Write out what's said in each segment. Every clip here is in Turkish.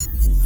you.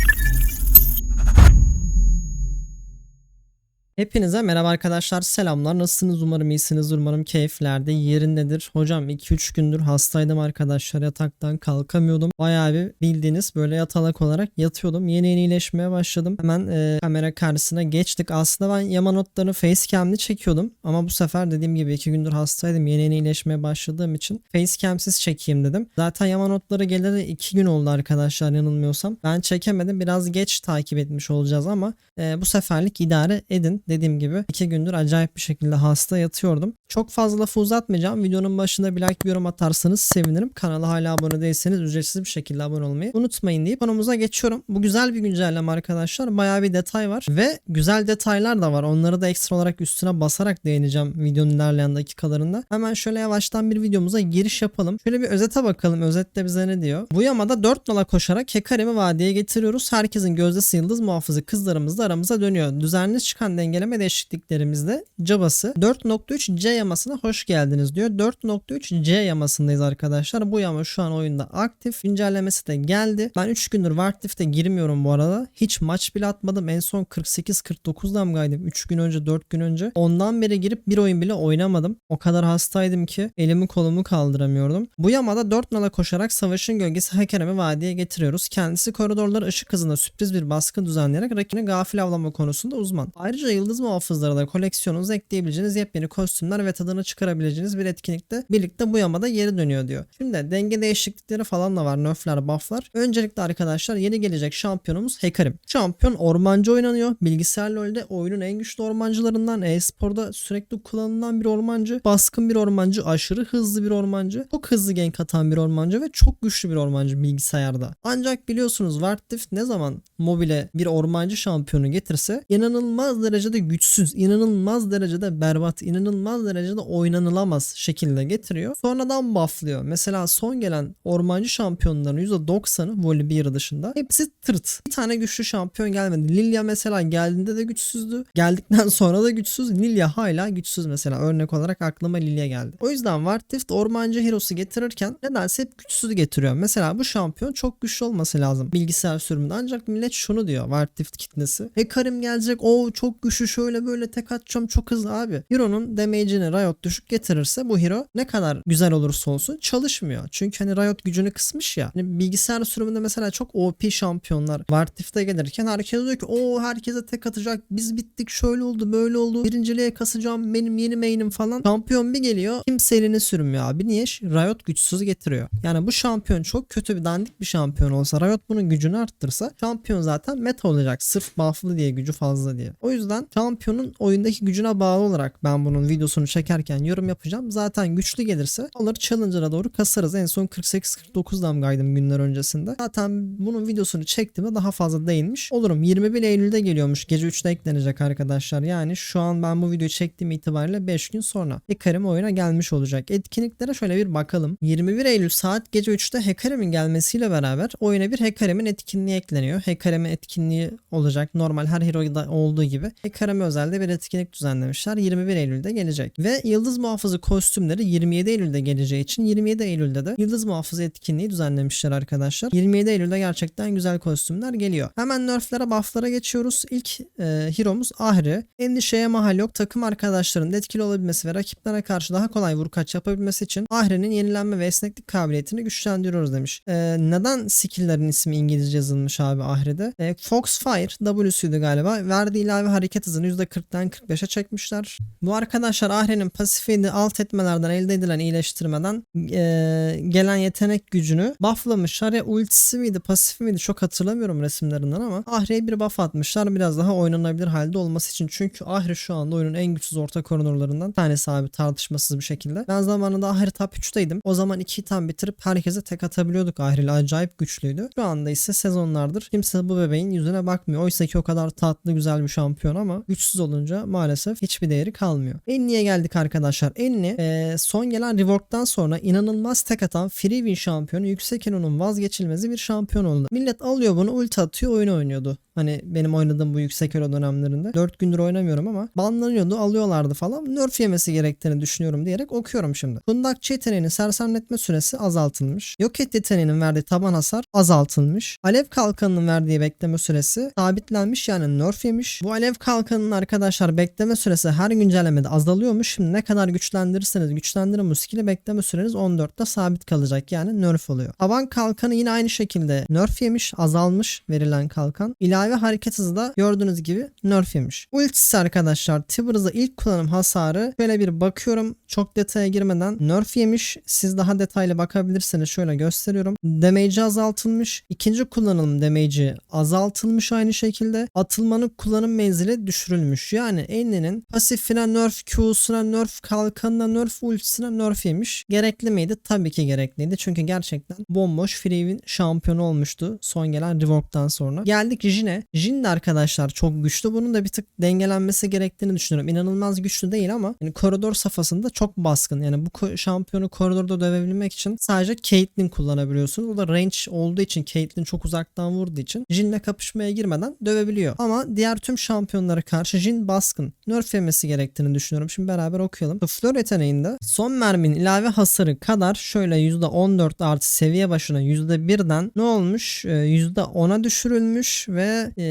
Hepinize merhaba arkadaşlar. Selamlar. Nasılsınız? Umarım iyisiniz. Umarım keyiflerde yerindedir. Hocam 2-3 gündür hastaydım arkadaşlar. Yataktan kalkamıyordum. Bayağı bir bildiğiniz böyle yatalak olarak yatıyordum. Yeni yeni iyileşmeye başladım. Hemen e, kamera karşısına geçtik. Aslında ben yama notlarını facecam'li çekiyordum. Ama bu sefer dediğim gibi 2 gündür hastaydım. Yeni yeni iyileşmeye başladığım için facecam'siz çekeyim dedim. Zaten yama notları geleli 2 gün oldu arkadaşlar yanılmıyorsam. Ben çekemedim. Biraz geç takip etmiş olacağız ama e, bu seferlik idare edin. Dediğim gibi iki gündür acayip bir şekilde hasta yatıyordum. Çok fazla lafı uzatmayacağım. Videonun başında bir like bir yorum atarsanız sevinirim. Kanala hala abone değilseniz ücretsiz bir şekilde abone olmayı unutmayın deyip konumuza geçiyorum. Bu güzel bir güncelleme arkadaşlar. Bayağı bir detay var ve güzel detaylar da var. Onları da ekstra olarak üstüne basarak değineceğim videonun ilerleyen dakikalarında. Hemen şöyle yavaştan bir videomuza giriş yapalım. Şöyle bir özete bakalım. Özette bize ne diyor? Bu yamada 4 nala koşarak Hecarim'i vadiye getiriyoruz. Herkesin gözdesi yıldız muhafızı kızlarımız da aramıza dönüyor. Düzenli çıkan dengeleme değişikliklerimizde cabası 4.3 C yamasına hoş geldiniz diyor. 4.3 C yamasındayız arkadaşlar. Bu yama şu an oyunda aktif. Güncellemesi de geldi. Ben 3 gündür Warcraft'e girmiyorum bu arada. Hiç maç bile atmadım. En son 48-49 damgaydım. 3 gün önce 4 gün önce. Ondan beri girip bir oyun bile oynamadım. O kadar hastaydım ki elimi kolumu kaldıramıyordum. Bu yamada 4 nala koşarak savaşın gölgesi Hecarim'i vadiye getiriyoruz. Kendisi koridorları ışık hızında sürpriz bir baskı düzenleyerek rakibini gafil avlama konusunda uzman. Ayrıca yıldız muhafızları da koleksiyonunuza ekleyebileceğiniz yepyeni kostümler ve tadını çıkarabileceğiniz bir etkinlikte birlikte bu yamada geri dönüyor diyor. Şimdi denge değişiklikleri falan da var. Nerfler, bufflar. Öncelikle arkadaşlar yeni gelecek şampiyonumuz Hecarim. Şampiyon ormancı oynanıyor. Bilgisayar LoL'de oyunun en güçlü ormancılarından e-sporda sürekli kullanılan bir ormancı. Baskın bir ormancı. Aşırı hızlı bir ormancı. Çok hızlı gank atan bir ormancı ve çok güçlü bir ormancı bilgisayarda. Ancak biliyorsunuz Warcraft ne zaman mobile bir ormancı şampiyonu getirse inanılmaz derecede güçsüz, inanılmaz derecede berbat, inanılmaz derecede oynanılamaz şekilde getiriyor. Sonradan bufflıyor. Mesela son gelen ormancı şampiyonların %90'ı Volibear dışında hepsi tırt. Bir tane güçlü şampiyon gelmedi. Lilia mesela geldiğinde de güçsüzdü. Geldikten sonra da güçsüz. Lilia hala güçsüz mesela. Örnek olarak aklıma Lilia geldi. O yüzden Warcraft ormancı hero'su getirirken nedense hep güçsüz getiriyor. Mesela bu şampiyon çok güçlü olması lazım bilgisayar sürümünde. Ancak millet şunu diyor Warcraft kitlesi. Hekarim gelecek o çok güçlü şöyle böyle tek atacağım çok hızlı abi. Hero'nun damage'ini Riot düşük getirirse bu hero ne kadar güzel olursa olsun çalışmıyor. Çünkü hani Riot gücünü kısmış ya. Hani bilgisayar sürümünde mesela çok OP şampiyonlar Warcraft'e gelirken herkes diyor ki o herkese tek atacak biz bittik şöyle oldu böyle oldu birinciliğe kasacağım benim yeni main'im falan. Şampiyon bir geliyor kimse elini sürmüyor abi. Niye? Riot güçsüz getiriyor. Yani bu şampiyon çok kötü bir dandik bir şampiyon olsa Riot bunun gücünü arttırsa şampiyon zaten meta olacak. Sırf buff'lı diye gücü fazla diye. O yüzden şampiyonun oyundaki gücüne bağlı olarak ben bunun videosunu çekerken yorum yapacağım. Zaten güçlü gelirse alır Challenger'a doğru kasarız. En son 48-49 damgaydım günler öncesinde. Zaten bunun videosunu çektiğimde daha fazla değinmiş olurum. 21 Eylül'de geliyormuş. Gece 3'te eklenecek arkadaşlar. Yani şu an ben bu videoyu çektiğim itibariyle 5 gün sonra Hekarim oyuna gelmiş olacak. Etkinliklere şöyle bir bakalım. 21 Eylül saat gece 3'te Hekarim'in gelmesiyle beraber oyuna bir Hekarim'in etkinliği ekleniyor. Hekarim'in etkinliği olacak. Normal her hero'da olduğu gibi. Hekarim'e özelde bir etkinlik düzenlemişler. 21 Eylül'de gelecek. Ve Yıldız Muhafızı kostümleri 27 Eylül'de geleceği için 27 Eylül'de de Yıldız Muhafızı etkinliği düzenlemişler arkadaşlar. 27 Eylül'de gerçekten güzel kostümler geliyor. Hemen nerflere bufflara geçiyoruz. İlk e, hero'muz Ahri. Endişeye mahal yok. Takım arkadaşlarının etkili olabilmesi ve rakiplere karşı daha kolay vurkaç yapabilmesi için Ahri'nin yenilenme ve esneklik kabiliyetini güçlendiriyoruz demiş. E, neden skill'lerin ismi İngilizce yazılmış abi Ahri'de? E, Foxfire W'suydu galiba. Verdiği ilave hareket hızını %40'dan 45'e çekmişler. Bu arkadaşlar Ahri'nin pasifini alt etmelerden elde edilen iyileştirmeden e, gelen yetenek gücünü bufflamışlar. Ya ultisi miydi pasifi miydi çok hatırlamıyorum resimlerinden ama Ahri'ye bir buff atmışlar biraz daha oynanabilir halde olması için. Çünkü Ahri şu anda oyunun en güçsüz orta koridorlarından tanesi abi tartışmasız bir şekilde. Ben zamanında Ahri top 3'teydim. O zaman 2 item bitirip herkese tek atabiliyorduk Ahri'yle. Acayip güçlüydü. Şu anda ise sezonlardır kimse bu bebeğin yüzüne bakmıyor. Oysa ki o kadar tatlı güzel bir şampiyon ama güçsüz olunca maalesef hiçbir değeri kalmıyor. Enni'ye geldik arkadaşlar. Enni e, son gelen rework'tan sonra inanılmaz tek atan free win şampiyonu yüksek Elo'nun vazgeçilmezi bir şampiyon oldu. Millet alıyor bunu ulti atıyor oyun oynuyordu. Hani benim oynadığım bu yüksek elo dönemlerinde. 4 gündür oynamıyorum ama banlanıyordu alıyorlardı falan. Nerf yemesi gerektiğini düşünüyorum diyerek okuyorum şimdi. Kundakçı yeteneğinin sersemletme süresi azaltılmış. Yok et yeteneğinin verdiği taban hasar azaltılmış. Alev kalkanının verdiği bekleme süresi sabitlenmiş yani nerf yemiş. Bu alev kalkanının arkadaşlar bekleme süresi her güncellemede azalıyormuş. Şimdi ne kadar güçlendirirseniz güçlendirin bu skill'i bekleme süreniz 14'te sabit kalacak yani nerf oluyor. Taban kalkanı yine aynı şekilde nerf yemiş azalmış verilen kalkan. İlave hareket hızı da gördüğünüz gibi nerf yemiş. Ultisi arkadaşlar Tibers'da ilk kullanım hasarı şöyle bir bakıyorum çok detaya girmeden nerf yemiş. Siz daha detaylı bakabilirsiniz şöyle gösteriyorum. Damage'i azaltılmış. İkinci kullanım damage'i azaltılmış aynı şekilde. Atılmanın kullanım menzili düşürülmüş. Yani Enli'nin pasifine nerf Q'suna nerf kalkanına nerf ultisine nerf yemiş. Gerekli miydi? Tabii ki gerekliydi. Çünkü gerçekten bomboş Free'in şampiyonu olmuştu son gelen rework'tan sonra. Geldik Jin'e. Jin de arkadaşlar çok güçlü. Bunun da bir tık dengelenmesi gerektiğini düşünüyorum. İnanılmaz güçlü değil ama yani koridor safhasında çok baskın. Yani bu şampiyonu koridorda dövebilmek için sadece Caitlyn kullanabiliyorsunuz. O da range olduğu için Caitlyn çok uzaktan vurduğu için Jin'le kapışmaya girmeden dövebiliyor. Ama diğer tüm şampiyonlara karşı Jin baskın. Nerf yemesi gerektiğini düşünüyorum. Şimdi beraber okuyalım. Fleur yeteneğinde son merminin ilave hasarı kadar şöyle %14 artı seviye başına %1'den ne olmuş? Ee, %10'a düşürülmüş ve ee,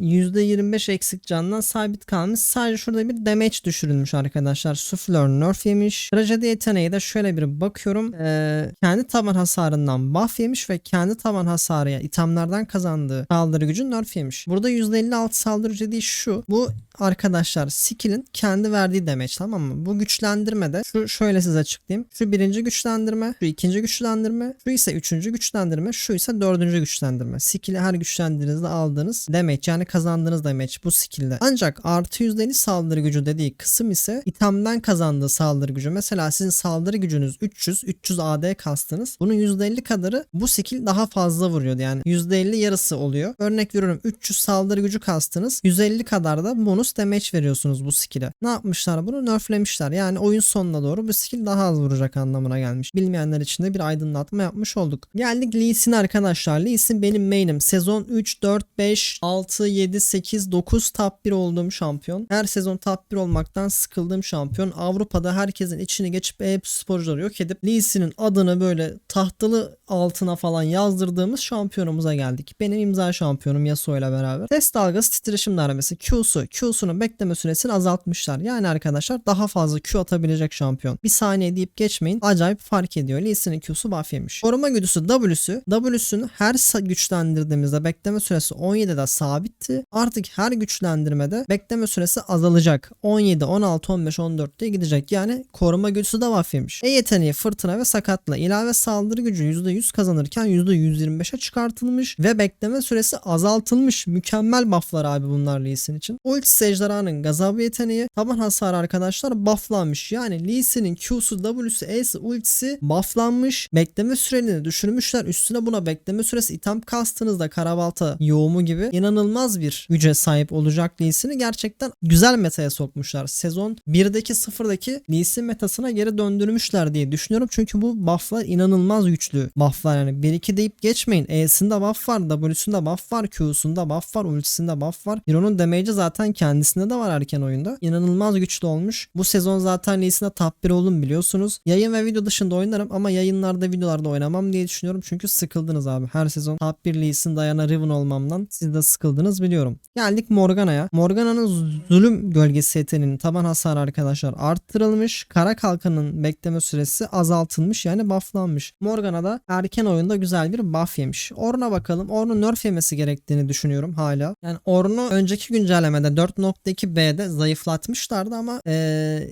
%25 eksik candan sabit kalmış. Sadece şurada bir damage düşürülmüş arkadaşlar. Suflör nerf yemiş. Trajedi yeteneği de şöyle bir bakıyorum. Ee, kendi taban hasarından buff yemiş ve kendi taban hasarıya itemlerden kazandığı saldırı gücü nerf yemiş. Burada %56 saldırı gücü değil şu. Bu arkadaşlar skill'in kendi verdiği damage tamam mı? Bu güçlendirmede şu şöyle size açıklayayım. Şu birinci güçlendirme, şu ikinci güçlendirme, şu ise üçüncü güçlendirme, şu ise dördüncü güçlendirme. Skill'i her güçlendirdiğinizde aldığınız damage yani kazandığınız damage bu skill'de. Ancak artı %50 saldırı gücü dediği kısım ise itemden kazandığı saldırı gücü. Mesela sizin saldırı gücünüz 300, 300 AD kastınız. Bunun %50 kadarı bu skill daha fazla vuruyordu. Yani %50 yarısı oluyor. Örnek veriyorum 300 saldırı gücü kastınız. 150 kadar da bonus damage veriyorsunuz bu skill'e. Ne yapmışlar bunu? Nerflemişler. Yani oyun sonuna doğru bu skill daha az vuracak anlamına gelmiş. Bilmeyenler için de bir aydınlatma yapmış olduk. Geldik Lee Sin arkadaşlar. Lee Sin benim main'im. Sezon 3, 4, 5, 6, 7, 8, 9 top 1 olduğum şampiyon. Her sezon top 1 olmaktan sıkıldığım şampiyon. Avrupa'da herkesin içini geçip hep sporcuları yok edip Lee Sin'in adını böyle tahtalı altına falan yazdırdığımız şampiyonumuza geldik. Benim imza şampiyonum Yasuo ile beraber. Test dalgası titreşim darbesi Q'su. Q'sunun bekleme süresini azaltmışlar. Yani arkadaşlar daha fazla Q atabilecek şampiyon. Bir saniye deyip geçmeyin. Acayip fark ediyor. Lee Sin'in Q'su buff yemiş. Koruma güdüsü W'sü. W'sünü her güçlendirdiğimizde bekleme süresi 17'de sabitti. Artık her güçlendirmede bekleme süresi azalacak. 17, 16, 15, 14 diye gidecek. Yani koruma güdüsü de buff. E yeteneği fırtına ve sakatla ilave saldırı gücü %100 kazanırken %125'e çıkartılmış ve bekleme süresi azaltılmış. Mükemmel bufflar abi bunlar Lee Sin için. Ulti ejderhanın gazabı yeteneği taban hasarı arkadaşlar bufflanmış. Yani Lee Sin'in Q'su, W'su, E'si, ultisi bufflanmış. Bekleme sürelerini düşürmüşler. Üstüne buna bekleme süresi item kastığınızda karabalta yoğumu gibi inanılmaz bir güce sahip olacak Lee Sin'i gerçekten güzel metaya sokmuşlar. Sezon 1'deki 0'daki Lee Sin metasına geri döndürmüşler diye düşünüyorum. Çünkü bu bufflar inanılmaz güçlü bufflar yani. 1-2 deyip geçmeyin. E'sinde buff var, W'sünde buff var, Q'sunda buff var, ultisinde buff var. Hero'nun damage'i zaten kendisinde de var erken oyunda. İnanılmaz güçlü olmuş. Bu sezon zaten Lee Sin'e top 1 oldum biliyorsunuz. Yayın ve video dışında oynarım ama yayınlarda videolarda oynamam diye düşünüyorum. Çünkü sıkıldınız abi. Her sezon top 1 Lee Sin Diana Riven olmamdan siz de sıkıldınız biliyorum. Geldik Morgana'ya. Morgana'nın zulüm gölgesi yeteneğinin taban hasarı arkadaşlar arttırılmış. Kara kalkanın bekleme süresi azaltılmış yani bufflanmış. Morgana da erken oyunda güzel bir buff yemiş. Orn'a bakalım. Orn'un nerf yemesi gerektiğini düşünüyorum hala. Yani Orn'u önceki güncellemede 4.2B'de zayıflatmışlardı ama e,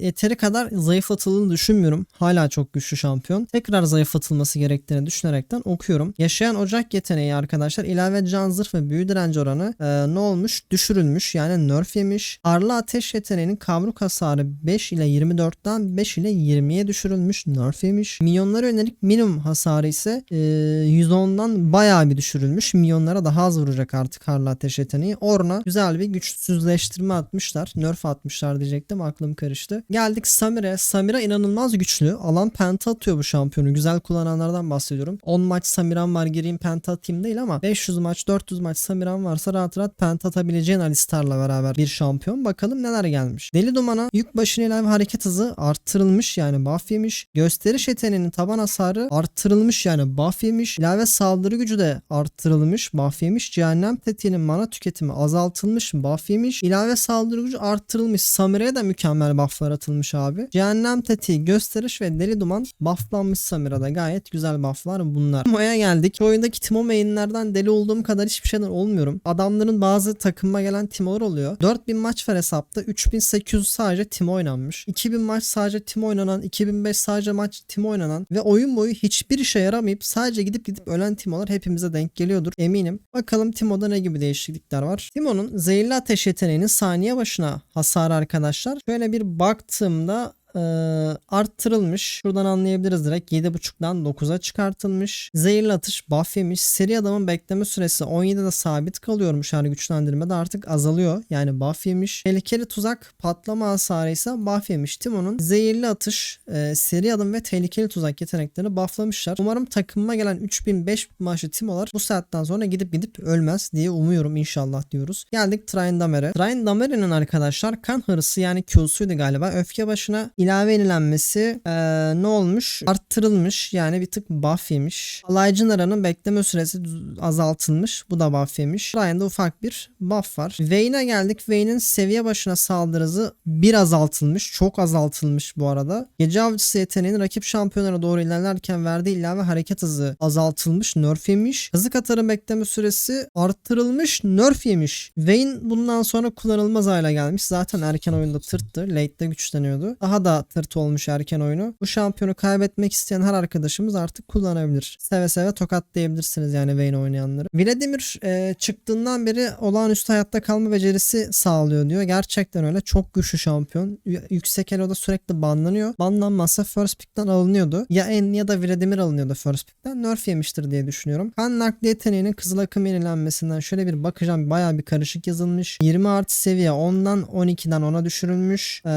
yeteri kadar zayıflatıldığını düşünmüyorum. Hala çok güçlü şampiyon. Tekrar zayıflatılması gerektiğini düşünerekten okuyorum. Yaşayan ocak yeteneği arkadaşlar ilave can zırh ve büyü direnci oranı e, ne olmuş? Düşürülmüş yani nerf yemiş. Arlı ateş yeteneğinin kavruk hasarı 5 ile 24'ten 5 ile 20'ye düşürülmüş. Nerf yemiş. Minyonlara yönelik minimum hasarı ise e, 110'dan bayağı bir düşürülmüş. Minyonlara daha az vuracak artık Arlı ateş yeteneği. Orna güzel bir güçsüzleştirme atmışlar. Nerf atmışlar diyecektim aklım karıştı. Geldik Samira. Samira inanılmaz güçlü. Alan penta atıyor bu şampiyonu. Güzel kullananlardan bahsediyorum. 10 maç Samira'm var gireyim penta atayım değil ama 500 maç maç 400 maç Samiran varsa rahat rahat penta atabileceğin Alistar'la beraber bir şampiyon. Bakalım neler gelmiş. Deli Duman'a yük başına ilave hareket hızı arttırılmış yani buff yemiş. Gösteriş yeteneğinin taban hasarı arttırılmış yani buff yemiş. İlave saldırı gücü de arttırılmış buff yemiş. Cehennem tetiğinin mana tüketimi azaltılmış buff yemiş. İlave saldırı gücü arttırılmış. Samira'ya da mükemmel bufflar atılmış abi. Cehennem tetiği gösteriş ve deli duman bufflanmış Samira'da gayet güzel bufflar bunlar. Timo'ya geldik. Şu oyundaki Timo mainlerden deli olduğum kadar hiçbir şeyden olmuyorum. Adamların bazı takıma gelen Timo'lar oluyor. 4000 maç var hesapta. 3800 sadece Timo oynanmış. 2000 maç sadece Timo oynanan. 2005 sadece maç Timo oynanan. Ve oyun boyu hiçbir işe yaramayıp sadece gidip gidip ölen Timo'lar hepimize denk geliyordur eminim. Bakalım Timo'da ne gibi değişiklikler var. Timo'nun zehirli ateş yeteneğinin saniye başına hasarı arkadaşlar. Şöyle bir baktığımda e, arttırılmış. Şuradan anlayabiliriz direkt 7.5'dan 9'a çıkartılmış. Zehirli atış buff yemiş. Seri adamın bekleme süresi 17'de sabit kalıyormuş her güçlendirmede artık azalıyor. Yani buff yemiş. Tehlikeli tuzak patlama hasarı ise buff yemiş. Timo'nun zehirli atış, e, seri adım ve tehlikeli tuzak yeteneklerini bufflamışlar. Umarım takımıma gelen 3000 5000 maaşı Timo'lar bu saatten sonra gidip gidip ölmez diye umuyorum inşallah diyoruz. Geldik Tryndamere. Tryndamare'nin arkadaşlar kan hırsı yani Q'suydu galiba. Öfke başına ilave yenilenmesi eee, ne olmuş? Arttırılmış yani bir tık buff yemiş. Alaycı Nara'nın bekleme süresi azaltılmış. Bu da buff yemiş. Ryan'da ufak bir buff var. Vayne'e geldik. Vayne'in seviye başına saldırı hızı bir azaltılmış. Çok azaltılmış bu arada. Gece avcısı yeteneğinin rakip şampiyonlara doğru ilerlerken verdiği ilave hareket hızı azaltılmış. Nerf yemiş. Hızı katarın bekleme süresi arttırılmış. Nerf yemiş. Vayne bundan sonra kullanılmaz hale gelmiş. Zaten erken oyunda tırttı. Late'de güçleniyordu. Daha da tırt olmuş erken oyunu. Bu şampiyonu kaybetmek isteyen her arkadaşımız artık kullanabilir. Seve seve tokatlayabilirsiniz yani Vayne oynayanları. Vladimir e, çıktığından beri olağanüstü hayatta kalma becerisi sağlıyor diyor. Gerçekten öyle. Çok güçlü şampiyon. Y- yüksek eloda sürekli banlanıyor. Banlanmazsa first pick'ten alınıyordu. Ya En ya da Vladimir alınıyordu first pick'ten. Nerf yemiştir diye düşünüyorum. Kan nakli yeteneğinin kızıl akım yenilenmesinden şöyle bir bakacağım. Bayağı bir karışık yazılmış. 20 artı seviye 10'dan 12'den 10'a düşürülmüş. Ee,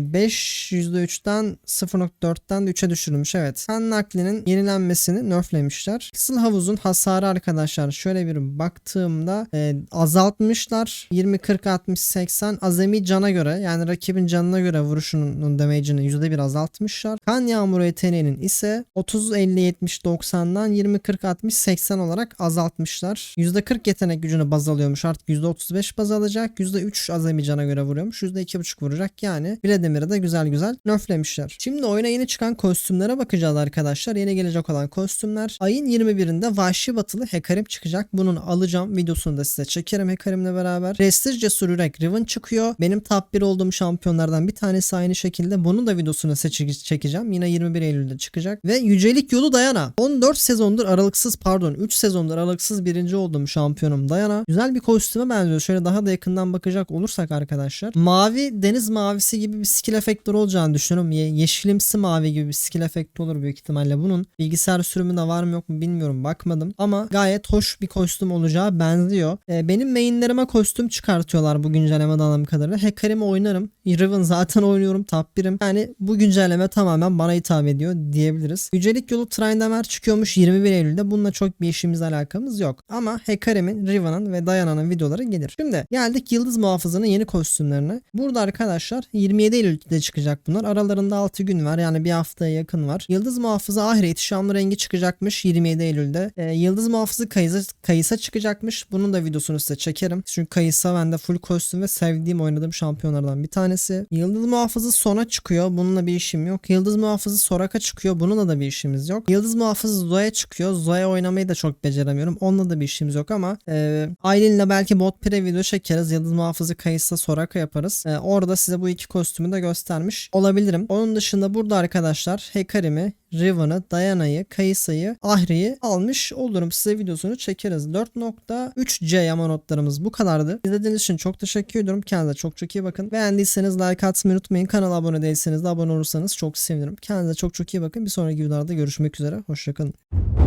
5 %3'ten 0.4'ten de 3'e düşürülmüş. Evet. Kan naklinin yenilenmesini nerflemişler. Kısıl havuzun hasarı arkadaşlar şöyle bir baktığımda e, azaltmışlar. 20 40 60 80 azami cana göre yani rakibin canına göre vuruşunun damage'ini %1 azaltmışlar. Kan yağmuru yeteneğinin ise 30 50 70 90'dan 20 40 60 80 olarak azaltmışlar. %40 yetenek gücünü baz alıyormuş. Artık %35 baz alacak. %3 azami cana göre vuruyormuş. %2.5 vuracak yani. Vladimir'i de güzel güzel nerflemişler. Şimdi oyuna yeni çıkan kostümlere bakacağız arkadaşlar. Yeni gelecek olan kostümler. Ayın 21'inde Vahşi Batılı Hekarim çıkacak. Bunun alacağım videosunu da size çekerim Hekarim'le beraber. Prestij Cesur Yürek Riven çıkıyor. Benim top 1 olduğum şampiyonlardan bir tanesi aynı şekilde. Bunun da videosunu çekeceğim. Yine 21 Eylül'de çıkacak. Ve Yücelik Yolu Dayana. 14 sezondur aralıksız pardon 3 sezondur aralıksız birinci olduğum şampiyonum Dayana. Güzel bir kostüme benziyor. Şöyle daha da yakından bakacak olursak arkadaşlar. Mavi deniz mavisi gibi bir skill efektleri olacağını düşünüyorum. Ye- yeşilimsi mavi gibi bir skill efekti olur büyük ihtimalle bunun. Bilgisayar sürümü de var mı yok mu bilmiyorum bakmadım. Ama gayet hoş bir kostüm olacağı benziyor. Ee, benim mainlerime kostüm çıkartıyorlar bu güncellemede anladığım kadarıyla. Hekarim'i oynarım. Riven zaten oynuyorum top 1'im. Yani bu güncelleme tamamen bana hitap ediyor diyebiliriz. Yücelik yolu Tryndamere çıkıyormuş 21 Eylül'de. Bununla çok bir işimiz alakamız yok. Ama Hekarim'in, Riven'ın ve Diana'nın videoları gelir. Şimdi geldik Yıldız Muhafızı'nın yeni kostümlerine. Burada arkadaşlar 27 Eylül'de çıkacak bunlar. Aralarında 6 gün var yani bir haftaya yakın var. Yıldız Muhafızı Ahire İhtişamlı rengi çıkacakmış 27 Eylül'de. Ee, Yıldız Muhafızı Kayısa, Kayısa çıkacakmış. Bunun da videosunu size çekerim. Çünkü Kayısa bende full kostüm ve sevdiğim oynadığım şampiyonlardan bir tanesi. Yıldız Muhafızı Sona çıkıyor. Bununla bir işim yok. Yıldız Muhafızı Soraka çıkıyor. Bununla da bir işimiz yok. Yıldız Muhafızı Zoe çıkıyor. Zoe oynamayı da çok beceremiyorum. Onunla da bir işimiz yok ama e, Aylin'le belki bot pre video çekeriz. Yıldız Muhafızı Kayısa Soraka yaparız. E, orada size bu iki kostümü de göstermiş olabilirim. Onun dışında burada arkadaşlar Hekarim'i, Riven'ı, Diana'yı, Kayısa'yı, Ahri'yi almış olurum. Size videosunu çekeriz. 4.3C yama notlarımız bu kadardı. İzlediğiniz için çok teşekkür ediyorum. Kendinize çok çok iyi bakın. Beğendiyseniz like atmayı unutmayın. Kanala abone değilseniz de abone olursanız çok sevinirim. Kendinize çok çok iyi bakın. Bir sonraki videolarda görüşmek üzere. Hoşçakalın.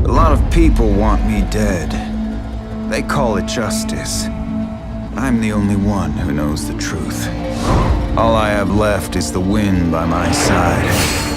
A lot of people want me dead. They call it justice. I'm the only one who knows the truth. All I have left is the wind by my side.